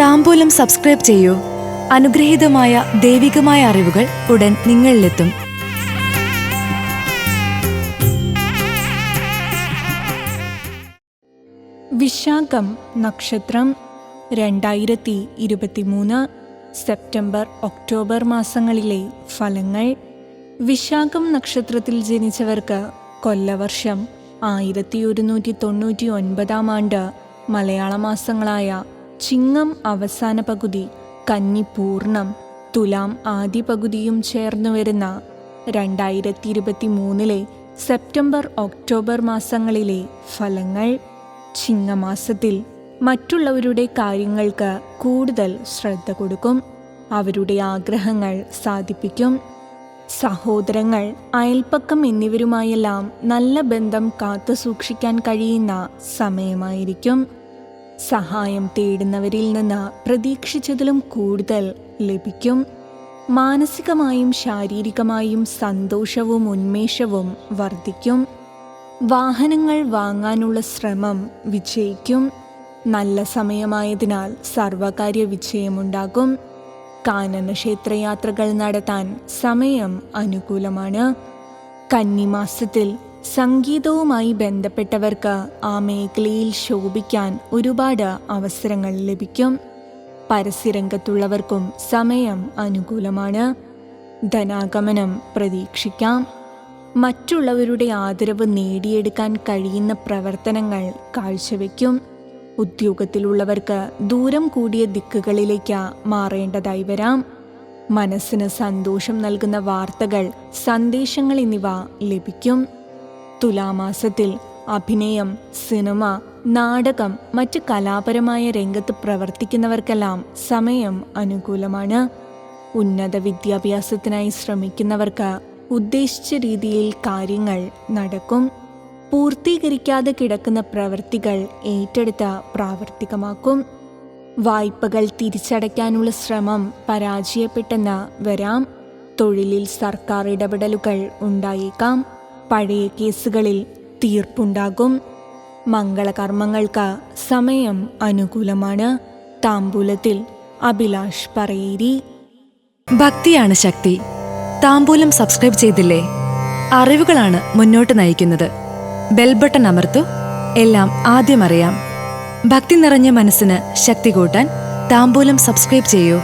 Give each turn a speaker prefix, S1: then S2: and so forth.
S1: താമ്പൂലം subscribe ചെയ്യൂ. അനുഗ്രഹീതമായ ദൈവികമായ അറിവുകൾ ഉടൻ നിങ്ങളിലെത്തും.
S2: വിശാഖം നക്ഷത്രം രണ്ടായിരത്തി ഇരുപത്തിമൂന്ന് സെപ്റ്റംബർ ഒക്ടോബർ മാസങ്ങളിലെ ഫലങ്ങൾ. വിശാഖം നക്ഷത്രത്തിൽ ജനിച്ചവർക്ക് കൊല്ലവർഷം ആയിരത്തി ഒരുന്നൂറ്റി തൊണ്ണൂറ്റി ഒൻപതാം ആണ്ട് മലയാള മാസങ്ങളായ ചിങ്ങം അവസാന പകുതി കന്നി പൂർണം തുലാം ആദ്യ പകുതിയും ചേർന്നു വരുന്ന രണ്ടായിരത്തി ഇരുപത്തി മൂന്നിലെ സെപ്റ്റംബർ ഒക്ടോബർ മാസങ്ങളിലെ ഫലങ്ങൾ ചിങ്ങമാസത്തിൽ മറ്റുള്ളവരുടെ കാര്യങ്ങൾക്ക് കൂടുതൽ ശ്രദ്ധ കൊടുക്കും അവരുടെ ആഗ്രഹങ്ങൾ സാധിപ്പിക്കും സഹോദരങ്ങൾ അയൽപ്പക്കം എന്നിവരുമായെല്ലാം നല്ല ബന്ധം കാത്തു സൂക്ഷിക്കാൻ കഴിയുന്ന സമയമായിരിക്കും. സഹായം തേടുന്നവരിൽ നിന്ന് പ്രതീക്ഷിച്ചതിലും കൂടുതൽ ലഭിക്കും. മാനസികമായും ശാരീരികമായും സന്തോഷവും ഉന്മേഷവും വർദ്ധിക്കും. വാഹനങ്ങൾ വാങ്ങാനുള്ള ശ്രമം വിജയിക്കും. നല്ല സമയമായതിനാൽ സർവകാര്യ വിജയമുണ്ടാകും. കാനന ക്ഷേത്രയാത്രകൾ നടത്താൻ സമയം അനുകൂലമാണ്. കന്നിമാസത്തിൽ സംഗീതവുമായി ബന്ധപ്പെട്ടവർക്ക് ആ മേഖലയിൽ ശോഭിക്കാൻ ഒരുപാട് അവസരങ്ങൾ ലഭിക്കും. പരസ്യരംഗത്തുള്ളവർക്കും സമയം അനുകൂലമാണ്. ധനാഗമനം പ്രതീക്ഷിക്കാം. മറ്റുള്ളവരുടെ ആദരവ് നേടിയെടുക്കാൻ കഴിയുന്ന പ്രവർത്തനങ്ങൾ കാഴ്ചവെക്കും. ഉദ്യോഗത്തിലുള്ളവർക്ക് ദൂരം കൂടിയ ദിക്കുകളിലേക്ക് മാറേണ്ടതായി വരാം. മനസ്സിന് സന്തോഷം നൽകുന്ന വാർത്തകൾ സന്ദേശങ്ങൾ എന്നിവ ലഭിക്കും. തുലാമാസത്തിൽ അഭിനയം സിനിമ നാടകം മറ്റ് കലാപരമായ രംഗത്ത് പ്രവർത്തിക്കുന്നവർക്കെല്ലാം സമയം അനുകൂലമാണ്. ഉന്നത വിദ്യാഭ്യാസത്തിനായി ശ്രമിക്കുന്നവർക്ക് ഉദ്ദേശിച്ച രീതിയിൽ കാര്യങ്ങൾ നടക്കും. പൂർത്തീകരിക്കാതെ കിടക്കുന്ന പ്രവൃത്തികൾ ഏറ്റെടുത്ത് പ്രാവർത്തികമാക്കും. വായ്പകൾ തിരിച്ചടയ്ക്കാനുള്ള ശ്രമം പരാജയപ്പെട്ടെന്ന് വരാം. തൊഴിലിൽ സർക്കാർ ഇടപെടലുകൾ ഉണ്ടായേക്കാം. പഴയ കേസുകളിൽ തീർപ്പുണ്ടാകും. മംഗളകർമ്മങ്ങൾക്ക് സമയം അനുകൂലമാണ്. താമ്പൂലത്തിൽ അഭിലാഷ് പറയേരി.
S1: ഭക്തിയാണ് ശക്തി. താമ്പൂലം സബ്സ്ക്രൈബ് ചെയ്തില്ലേ? അറിവുകളാണ് മുന്നോട്ട് നയിക്കുന്നത്. ബെൽ ബട്ടൺ അമർത്തു. എല്ലാം ആദ്യം അറിയാം. ഭക്തി നിറഞ്ഞ മനസ്സിന് ശക്തി കൂട്ടാൻ താമ്പൂലം സബ്സ്ക്രൈബ് ചെയ്യൂ.